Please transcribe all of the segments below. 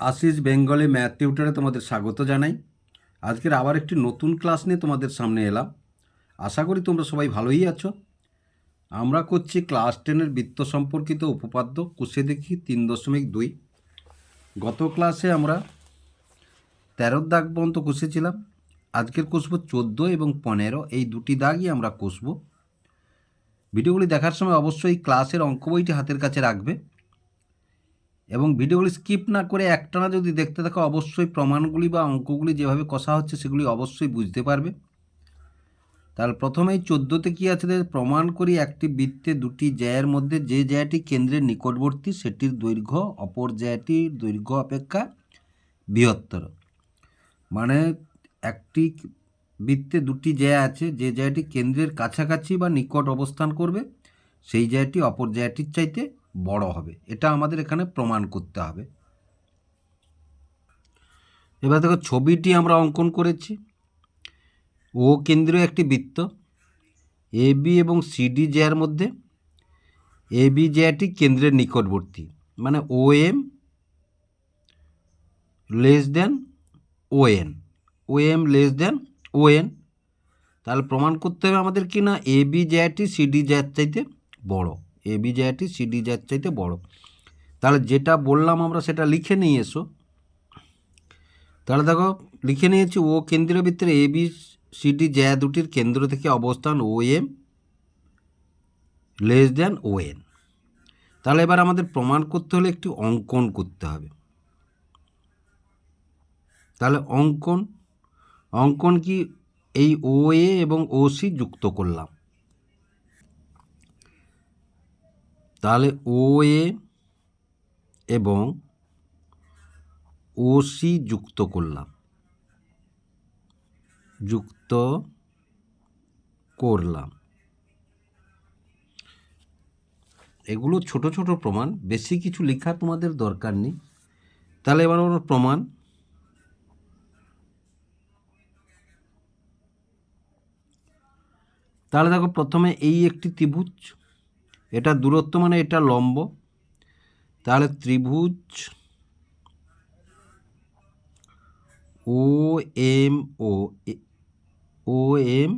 Ashis Bengali math টিউটারে তোমাদের স্বাগত জানাই। আজকের আবার একটি নতুন ক্লাস নিয়ে তোমাদের সামনে এলাম। আশা করি তোমরা সবাই ভালোই আছো। আমরা করছি ক্লাস টেনের বৃত্ত সম্পর্কিত উপপাদ্য কুশে দেখি তিন দশমিক দুই। গত ক্লাসে আমরা তেরোর দাগ পর্যন্ত কষেছিলাম। আজকের কষবো চোদ্দ এবং পনেরো, এই দুটি দাগই আমরা কষবো। ভিডিওগুলি দেখার সময় অবশ্যই ক্লাসের অঙ্ক বইটি হাতের কাছে রাখবে। এবং ভিডিওগুলি স্কিপ না করে একটানা যদি দেখতে থাকো, অবশ্যই প্রমাণগুলি বা অঙ্কগুলি যেভাবে কষা হচ্ছে সেগুলি অবশ্যই বুঝতে পারবে। তাহলে প্রথমেই চোদ্দোতে কী আছে? প্রমাণ করি একটি বৃত্তে দুটি জ্যায়ের মধ্যে যে জ্যায়টি কেন্দ্রের নিকটবর্তী সেটির দৈর্ঘ্য, অপর জ্যায়টির দৈর্ঘ্য অপেক্ষা বৃহত্তর। মানে একটি বৃত্তে দুটি জ্যা আছে, যে জ্যায়টি কেন্দ্রের কাছাকাছি বা নিকট অবস্থান করবে, সেই জ্যায়টি অপর জ্যায়টির চাইতে বড় হবে। এটা আমাদের এখানে প্রমাণ করতে হবে। এবার দেখো, ছবিটি আমরা অঙ্কন করেছি। ও কেন্দ্রীয় একটি বৃত্ত। এ, বি এবং সিডি জ্যার মধ্যে। এ, বি জ্যাটি কেন্দ্রের নিকটবর্তী। মানে O, M less than O, N. O, M less than O, N. তাহলে প্রমাণ করতে হবে আমাদের কি না? এ, বি জ্যাটি সিডি জ্যার চাইতে বড়। এ বি জ্যাটি সিডি জ্যার চাইতে বড়। তাহলে যেটা বললাম আমরা সেটা লিখে নিয়ে এসো। তাহলে দেখো, লিখে নিয়েছি ও কেন্দ্রীয় বৃত্তের এ বি সিডি জ্যা দুটির কেন্দ্র থেকে অবস্থান O M less than O N তাহলে এবার আমাদের প্রমাণ করতে হলে একটি অঙ্কন করতে হবে। তাহলে অঙ্কন অঙ্কন কি এই ও এ এবং ও সি যুক্ত করলাম। তাহলে ও এ এবং ও সি যুক্ত করলাম। যুক্ত করলাম। এগুলো ছোট ছোট প্রমাণ, বেশি কিছু লেখা তোমাদের দরকার নেই। তাহলে এবার আমরা প্রমাণ। তাহলে দেখো প্রথমে এই একটি ত্রিভুজ এটা দূরত্ব মানে এটা লম্ব। তাহলে ত্রিভুজ ও M O O M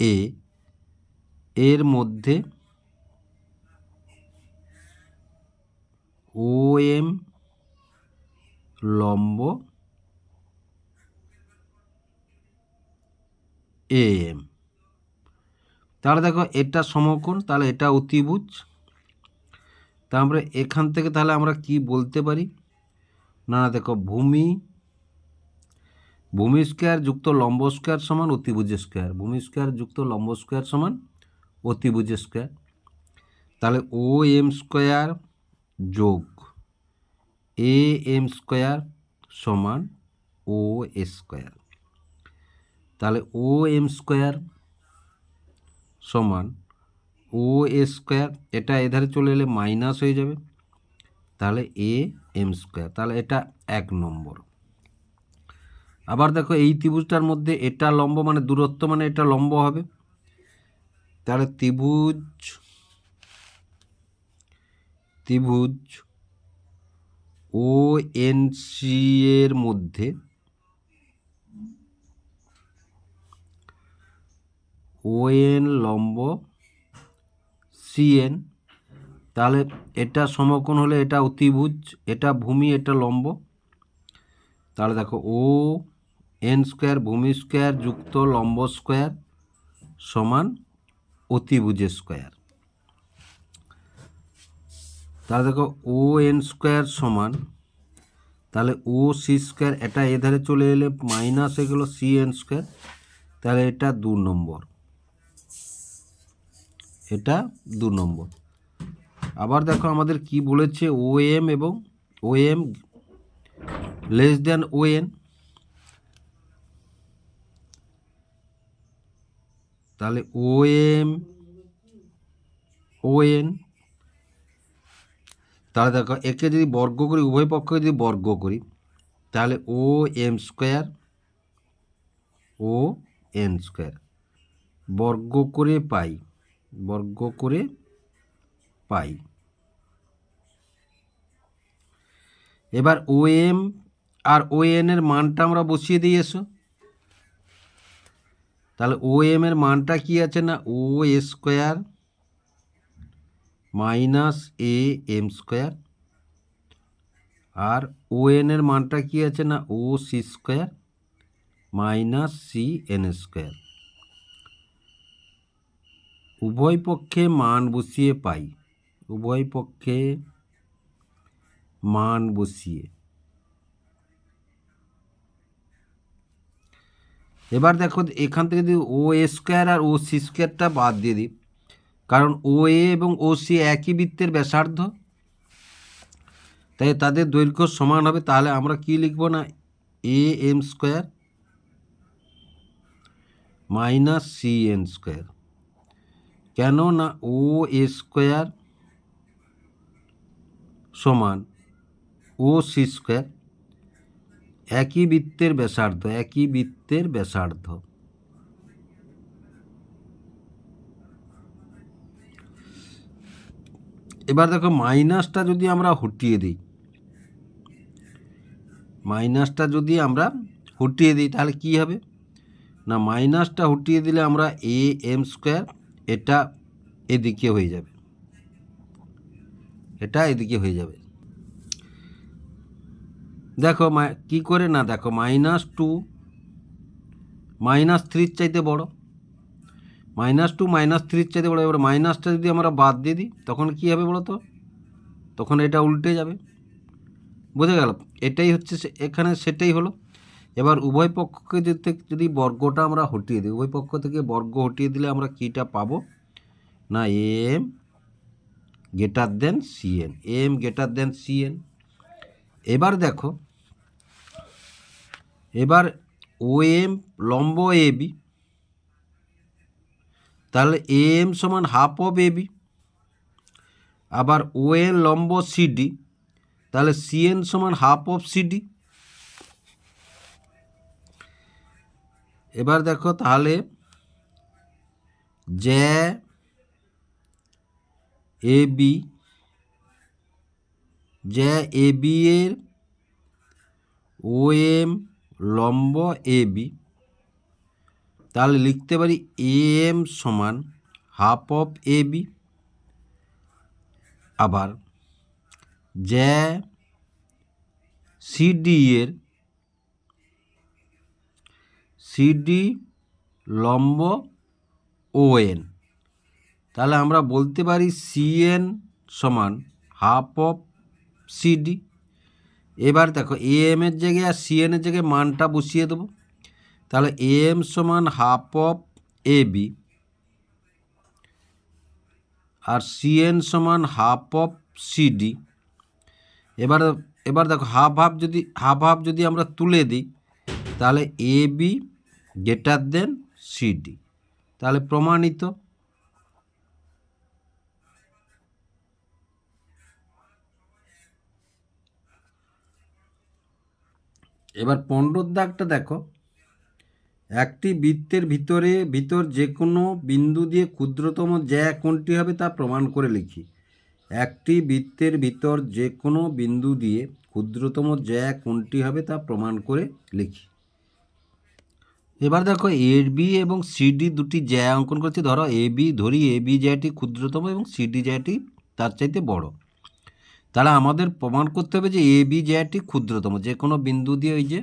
A এর মধ্যে ও এম লম্ব এম তাহলে দেখো এটা সমকোণ, তাহলে এটা অতিভুজ। তারপরে এখান থেকে তাহলে আমরা কি বলতে পারি? না না, দেখো, ভূমি ভূমি স্কোয়ার যুক্ত লম্ব স্কোয়ার সমান অতিভুজ স্কোয়ার। ভূমি স্কোয়ার যুক্ত লম্ব স্কোয়ার সমান অতিভুজ স্কোয়ার। তাহলে ও এম স্কোয়ার যোগ এ এম স্কোয়ার সমান ও স্কোয়ার। তাহলে ও এম স্কোয়ার সমান ও এ স্কোয়ার, এটা এধারে চলে এলে মাইনাস হয়ে যাবে। তাহলে এ এম স্কোয়ার, তাহলে এটা এক নম্বর। আবার দেখো এই ত্রিভুজটার মধ্যে এটা লম্ব মানে দূরত্ব মানে এটা লম্ব হবে। তাহলে ত্রিভুজ ত্রিভুজ ও এন সি এর মধ্যে ও এন লম্ব সিএন তাহলে এটা সমকোণ হলে এটা অতিভুজ, এটা ভূমি, এটা লম্ব। তাহলে দেখো ও এন স্কোয়ার ভূমি স্কোয়ার যুক্ত লম্ব স্কোয়ার সমান অতিভুজ স্কোয়ার তাহলে দেখো ও এন স্কোয়ার সমান, তাহলে ও সি স্কোয়ার এটা এধারে চলে এলে মাইনাস হয়ে গেলো সি এন স্কোয়ার তাহলে এটা দু নম্বর। এটা দু নম্বর। আবার দেখো আমাদের কি বলেছে? ও এম এবং O M less than O N তাহলে ও এম ও এন তাহলে দেখো, একে যদি বর্গ করি, উভয় পক্ষকে যদি বর্গ করি, তাহলে O M square O N square বর্গ করে পাই। বর্গ করে পাই। এবার O M R O N এর মানটা আমরা বসিয়ে দিই, এসো। তাহলে ও এম এর মানটা কি আছে না? O A square minus A M square R O N এর মানটা কি আছে না? O C square minus C N square উভয় পক্ষে মান বসিয়ে পাই। উভয় পক্ষে মান বসিয়ে। এবার দেখো, এখান থেকে যদি ও এ স্কোয়ার আর ও সি স্কোয়ারটা বাদ দিয়ে দিই, কারণ ও এ এবং ও সি একই বৃত্তের ব্যাসার্ধ, তাই তাদের দৈর্ঘ্য সমান হবে, তাহলে আমরা কি লিখব না? A M square minus C N square কেন না ও স্কোয়ার সমান ও সি স্কোয়ার একই বৃত্তের ব্যাসার্ধ, একই বৃত্তের ব্যাসার্ধ। এবার দেখো মাইনাসটা যদি আমরা হটিয়ে দিই, মাইনাসটা যদি আমরা হটিয়ে দিই, তাহলে কি হবে? না, মাইনাসটা হটিয়ে দিলে আমরা এ এম স্কোয়ার এটা এদিকে হয়ে যাবে। এটা এদিকে হয়ে যাবে। দেখো কি করে? না, দেখো মাইনাস টু মাইনাস থ্রির চাইতে বড়। মাইনাস টু মাইনাস থ্রির চাইতে বড়। এবার মাইনাসটা যদি আমরা বাদ দিয়ে দিই, তখন কী হবে বলো তো তখন এটা উল্টে যাবে। বুঝে গেল? এটাই হচ্ছে এখানে সেটাই হলো। এবার উভয় পক্ষকে যদি যদি বর্গটা আমরা হটিয়ে দিই, উভয় পক্ষ থেকে বর্গ হটিয়ে দিলে আমরা কীটা পাবো? না, M greater than CN M greater than CN এবার দেখো, এবার ও এম লম্ব এ বি তাহলে এ এম সমান হাফ অফ এ বি আবার ও এন লম্ব সিডি তাহলে সিএন সমান হাফ অফ সিডি এবার দেখো তাহলে যে এ, বি। যে এ, বি এর ও, এম লম্ব, এ, বি। তাহলে লিখতে পারি এ, এম সমান হাফ অফ এ, বি। আবার যে সিডি এর সিডি লম্ব ও এন তাহলে আমরা বলতে পারি সিএন সমান হাফ অফ সিডি এবার দেখো এ এম এর জায়গায় আর সিএন এর জায়গায় মানটা বসিয়ে দেবো। তাহলে এ এম সমান হাফ অফ এ বি আর সিএন সমান হাফ অফ সিডি এবার এবার দেখো হাফ হাফ যদি হাফ হাফ যদি আমরা তুলে দিই, তাহলে A B greater than CD. তাহলে প্রমাণিত। এবার পনেরোর দাগটা দেখো। একটি বৃত্তের ভিতরে, ভিতর যে কোনো বিন্দু দিয়ে ক্ষুদ্রতম জ্যা কোনটি হবে তা প্রমাণ করে লিখি। একটি বৃত্তের ভিতর যে কোনো বিন্দু দিয়ে ক্ষুদ্রতম জ্যা কোনটি হবে তা প্রমাণ করে লিখি। এবার দেখো এ বি এবং সিডি দুটি জ্যা অঙ্কন করছি। ধরো এ বি ধরি এ বি জ্যাটি ক্ষুদ্রতম এবং সিডি জ্যাটি তার চাইতে বড়। তাহলে আমাদের প্রমাণ করতে হবে যে এ বি জ্যাটি ক্ষুদ্রতম। যে কোনো বিন্দু দিয়ে ওই যে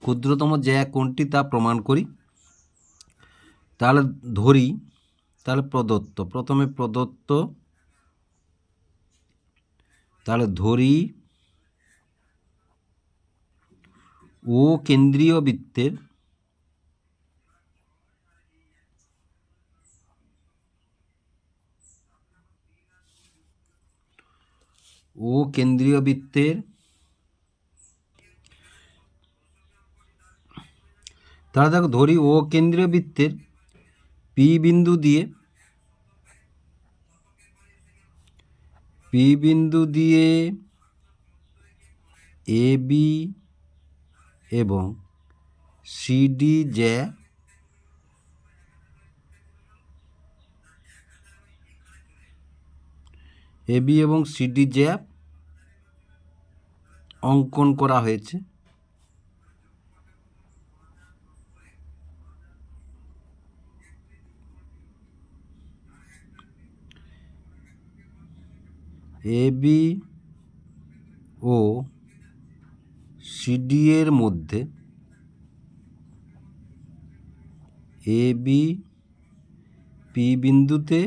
ক্ষুদ্রতম জ্যা কোনটি তা প্রমাণ করি। তাহলে ধরি, তাহলে প্রদত্ত। প্রথমে প্রদত্ত, তাহলে ধরি, ও কেন্দ্রীয় বৃত্তের ও কেন্দ্রীয় বৃত্তের তাহলে দেখো ধরি ও কেন্দ্রীয় বৃত্তের পি বিন্দু দিয়ে, পি বিন্দু দিয়ে এ বি এবং সিডি জ্যা এ বি এবং সিডি জ্যা অঙ্কন করা হয়েছে। এ বি ও সিডি এর মধ্যে এ বি পি বিন্দুতে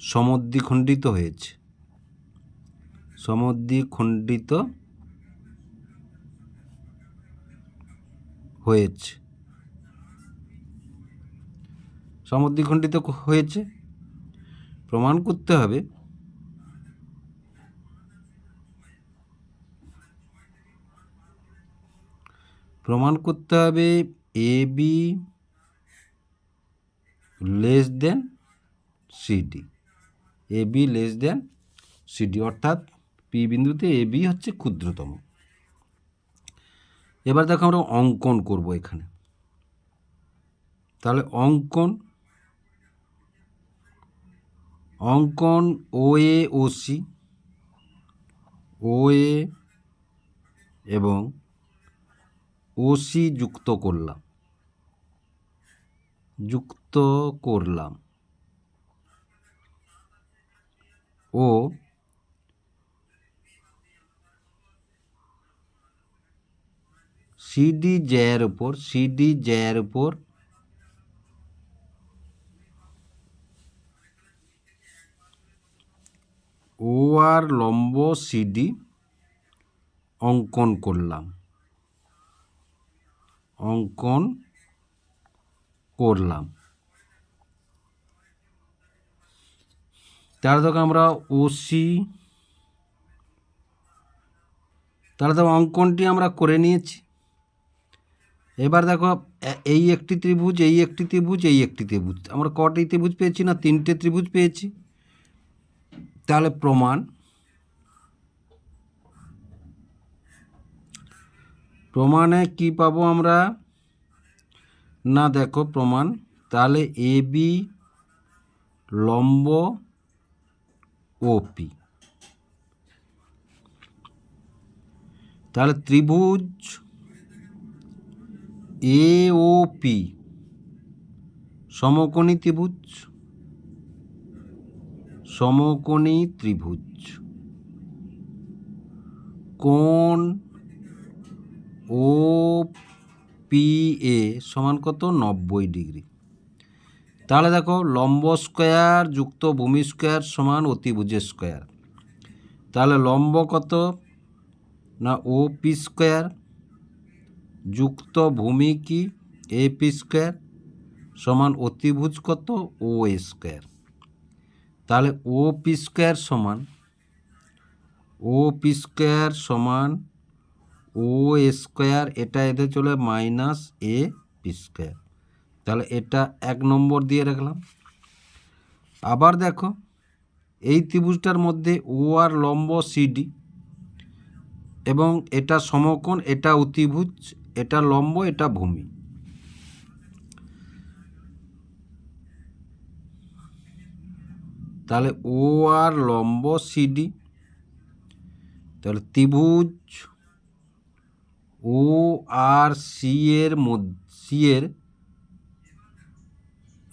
সমদ্বিখণ্ডিত হয়েছে। সমদ্বিখণ্ডিত হয়েছে। সমদ্বিখণ্ডিত হয়েছে। প্রমাণ করতে হবে প্রমাণ করতে হবে A, B, less than CD A, B less than CD অর্থাৎ পি বিন্দুতে এ বি হচ্ছে ক্ষুদ্রতম। এবার দেখো আমরা অঙ্কন করব এখানে। তাহলে অঙ্কন অঙ্কন ও এ ও সি ও এ এবং ও সি যুক্ত করলাম। যুক্ত করলাম। ও সিডি জ্যায়ের উপর সিডি জ্যায়ের উপর ও আর লম্ব সিডি অঙ্কন করলাম। অঙ্কন করলাম। তাহলে দেখো আমরা ওসি তাহলে দেখো অঙ্কনটি আমরা করে নিয়েছি। এবার দেখো এই একটি ত্রিভুজ, এই একটি ত্রিভুজ, এই একটি ত্রিভুজ। আমরা কটি ত্রিভুজ পেয়েছি না? তিনটে ত্রিভুজ পেয়েছি। তাহলে প্রমাণ, প্রমাণে কি পাবো আমরা? না দেখো প্রমাণ, তাহলে এ, বি, লম্ব ওপি। তাহলে ত্রিভুজ এ ও পি সমকোণী ত্রিভুজ সমকোণী ত্রিভুজ। কোণ ও পি এ সমান কত? নব্বই ডিগ্রি। তাহলে দেখো লম্ব স্কোয়ার যুক্ত ভূমি স্কোয়ার সমান অতিভুজের স্কোয়ার তাহলে লম্ব কত? না ও পি স্কোয়ার যুক্ত ভূমি কি? এ পি স্কোয়ার সমান অতিভুজ কত? ও স্কোয়ার তাহলে ও পি স্কোয়ার সমান ও পি স্কোয়ার সমান ও স্কোয়ার এটা এতে চলে মাইনাস এ পি স্কোয়ার তাহলে এটা এক নম্বর দিয়ে রাখলাম। আবার দেখো, এই ত্রিভুজটার মধ্যে ও আর লম্ব সিডি এবং এটা সমকোণ, এটা অতিভুজ, এটা লম্ব, এটা ভূমি। তাহলে ও আর লম্ব সিডি তাহলে ত্রিভুজ ও আর সি এর মধ্যে সি এর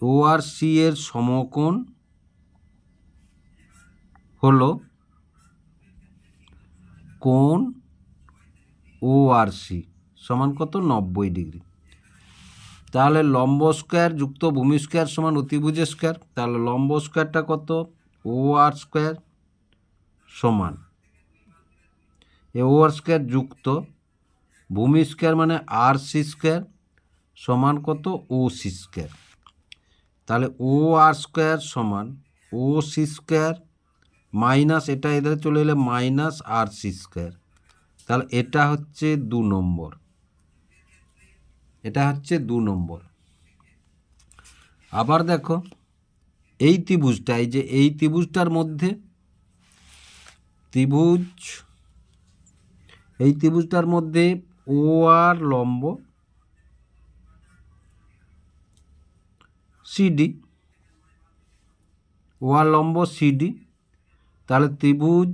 ও আর সি এর সমকোণ হলো কোণ ও আর সি সমান কত? নব্বই ডিগ্রি। তাহলে লম্ব স্কোয়ার যুক্ত ভূমি স্কোয়ার সমান অতিভুজ স্কোয়ার। তাহলে লম্ব স্কোয়ারটা কত? ও আর স্কোয়ার সমান। এ ও আর স্কোয়ার যুক্ত ভূমি স্কোয়ার মানে আর সি স্কোয়ার সমান কত? O C square. তাহলে ও আর স্কোয়ার সমান ও সি স্কোয়ার মাইনাস এটা এদের চলে এলে মাইনাস আর সি স্কোয়ার। তাহলে এটা হচ্ছে দু নম্বর। এটা হচ্ছে দু নম্বর। আবার দেখো, এই ত্রিভুজটা, এই যে এই ত্রিভুজটার মধ্যে ত্রিভুজ, এই ত্রিভুজটার মধ্যে ও আর লম্ব সিডি ও আর লম্ব সিডি তাহলে ত্রিভুজ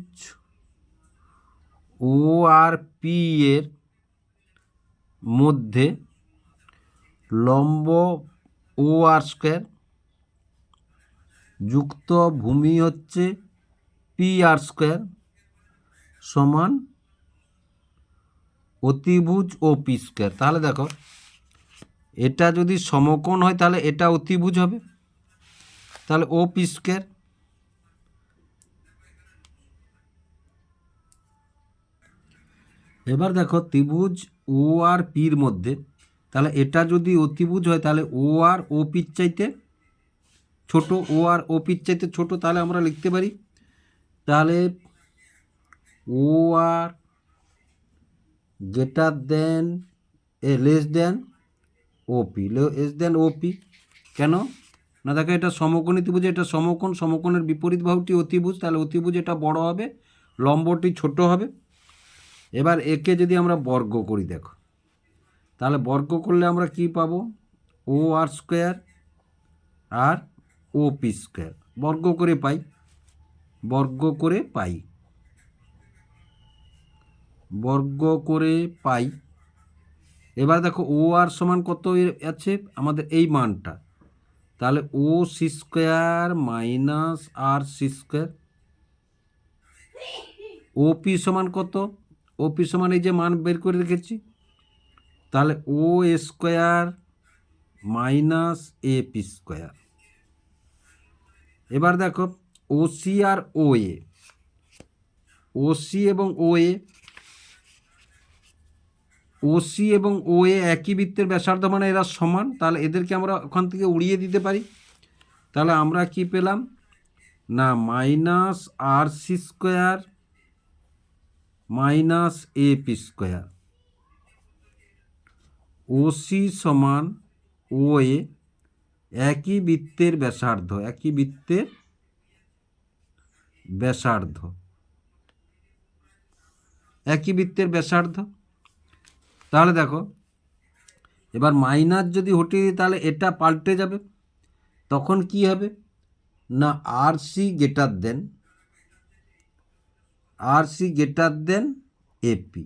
ও আর পি এর মধ্যে লম্ব ও আর স্কোয়ার যুক্ত ভূমি হচ্ছে পি আর স্কোয়ার সমান অতিভুজ ও পি স্কোয়ার তাহলে দেখো এটা যদি সমকোণ হয়, তাহলে এটা অতিভুজ হবে। তাহলে ও পি স্কোয়ার এবার দেখো ত্রিভুজ ও আর পির মধ্যে, তাহলে এটা যদি অতিভুজ হয়, তাহলে ও আর ও পির চাইতে ছোট ও আর ও পির চাইতে ছোট, তাহলে আমরা লিখতে পারি, তাহলে O R greater than A less than OP less than OP কেন? না, দেখো, এটা সমকোণী ত্রিভুজ, এটা সমকোণ, সমকোণের বিপরীত বাহুটি অতিভুজ, তাহলে অতিভুজ এটা বড় হবে, লম্বটি ছোট হবে। এবার একে যদি আমরা বর্গ করি, দেখো, তাহলে বর্গ করলে আমরা কি পাবো? ও আর স্কোয়ার আর ও পি স্কোয়ার বর্গ করে পাই, বর্গ করে পাই। বর্গ করে পাই এবার দেখো ও আর সমান কত আছে? আমাদের এই মানটা। তাহলে O C square minus R C square O P সমান কত? ও পি সমান এই যে মান বের করে রেখেছি। তাহলে O square minus A P square এবার দেখো ও সি আর ও এ ও সি এবং ও এ ওসি এবং ও এ একই বৃত্তের ব্যাসার্ধ মানে এরা সমান। তাহলে এদেরকে আমরা ওখান থেকে উড়িয়ে দিতে পারি। তাহলে আমরা কি পেলাম? না, minus R C square minus A P square. OC সমান ও এ একই বৃত্তের ব্যাসার্ধ, একই বৃত্তের ব্যাসার্ধ। একই বৃত্তের ব্যাসার্ধ। তাহলে দেখো, এবার মাইনাস যদি হটিয়ে দিই, তাহলে এটা পাল্টে যাবে। তখন কি হবে? না R C greater than R C greater than AP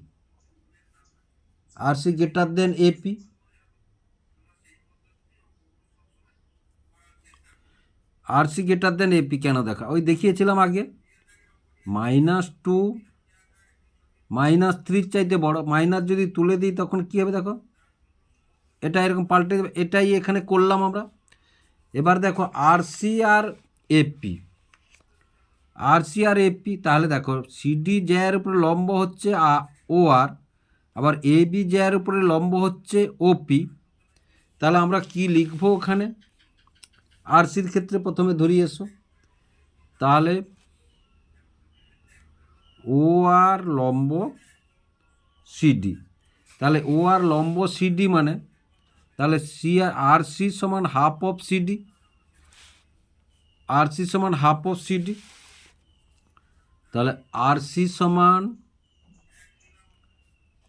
R C greater than AP R C greater than AP কেন দেখা? ওই দেখিয়েছিলাম আগে। মাইনাস টু মাইনাস থ্রির চাইতে বড়, মাইনাস যদি তুলে দিই তখন কী হবে দেখো? এটা এরকম পাল্টে যাবে, এটাই এখানে করলাম আমরা। এবার দেখো আর সি আর এপি আর সি আর এপি তাহলে দেখো সিডি জ্যায়ের উপরে লম্ব হচ্ছে ও আর আবার এ বি জ্যায়ের উপরে লম্ব হচ্ছে ওপি তাহলে আমরা কি লিখব ওখানে? আর সির ক্ষেত্রে প্রথমে ধরিয়ে এসো। তাহলে ও আর লম্ব সিডি তাহলে ও আর লম্ব সিডি মানে? তাহলে সি আর আর সি সমান half of CD R C সমান হাফ অফ সিডি তাহলে আর সি সমান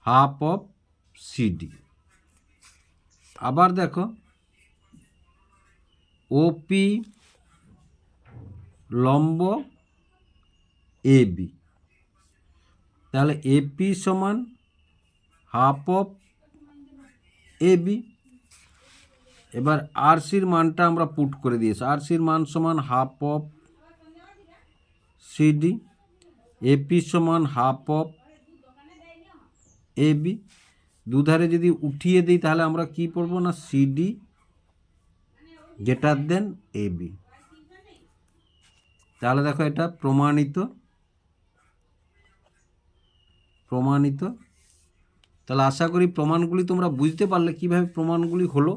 হাফ অফ সিডি আবার দেখো ওপি লম্ব এ বি তাহলে এপি সমান হাফ অফ এ বি এবার আর সির মানটা আমরা পুট করে দিয়েছি। আর সির মান সমান হাফ অফ সিডি এপি সমান হাফ অফ এ বি দুধারে যদি উঠিয়ে দিই, তাহলে আমরা কি পড়ব না? সিডি যেটার দেন এ বি তাহলে দেখো এটা প্রমাণিত। প্রমাণিত। তাহলে আশা করি প্রমাণগুলি তোমরা বুঝতে পারলে কীভাবে প্রমাণগুলি হলো।